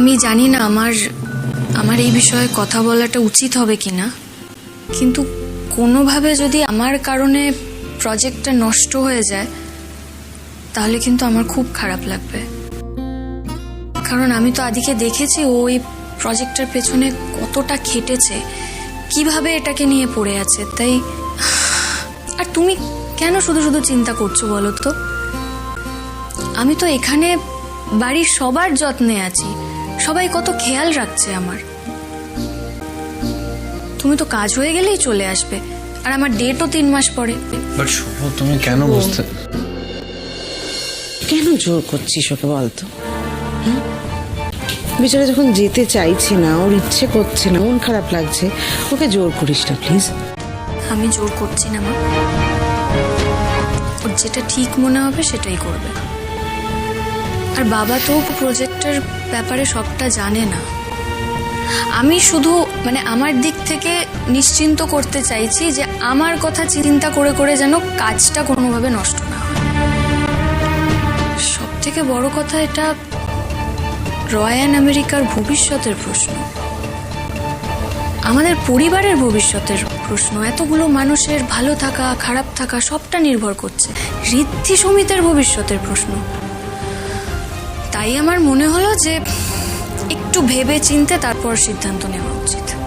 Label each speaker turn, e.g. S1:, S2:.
S1: আমি জানি না আমার আমার এই বিষয়ে কথা বলাটা উচিত হবে কি না কিন্তু কোনোভাবে যদি আমার কারণে প্রজেক্টটা নষ্ট হয়ে যায়, তাহলে কিন্তু আমার খুব খারাপ লাগবে। কারণ আমি তো আদিকে দেখেছি ও এই প্রজেক্টের পেছনে কতটা খেটেছে, কীভাবে এটাকে নিয়ে পড়ে আছে, তাই আর তুমি কেন শুধু শুধু চিন্তা করছ বলো তো? আমি তো এখানে বাড়ির সবার যত্নে আছি। সবাই কত খেয়াল রাখছে আমার। তুমি তো কাজ হয়ে গেলেই চলে আসবে আর আমার ডেটও তিন মাস পরে।
S2: বাট শুভ তুমি কেন বুঝতে
S3: কেন জোর করছিস ওকে বলতো হুম? বেচারা যখন যেতে চাইছে না ওর ইচ্ছে করছে না মন খারাপ লাগছে ওকে জোর করিস না প্লিজ।
S1: আমি জোর করছি না মা। ওর যেটা ঠিক মনে হবে সেটাই করবে। আর বাবা তো প্রজেক্টের ব্যাপারে সবটা জানে না। আমি শুধু মানে আমার দিক থেকে নিশ্চিন্ত করতে চাইছি যে আমার কথা চিন্তা করে করে যেন কাজটা কোনোভাবে নষ্ট না হয়। সব থেকে বড় কথা এটা রয়্যান আমেরিকার ভবিষ্যতের প্রশ্ন। আমাদের পরিবারের ভবিষ্যতের প্রশ্ন। এতগুলো মানুষের ভালো থাকা, খারাপ থাকা সবটা নির্ভর করছে। ঋদ্ধি সমিতের ভবিষ্যতের প্রশ্ন। তাই আমার মনে হলো যে একটু ভেবে চিনতে তারপর সিদ্ধান্ত নেওয়া উচিত।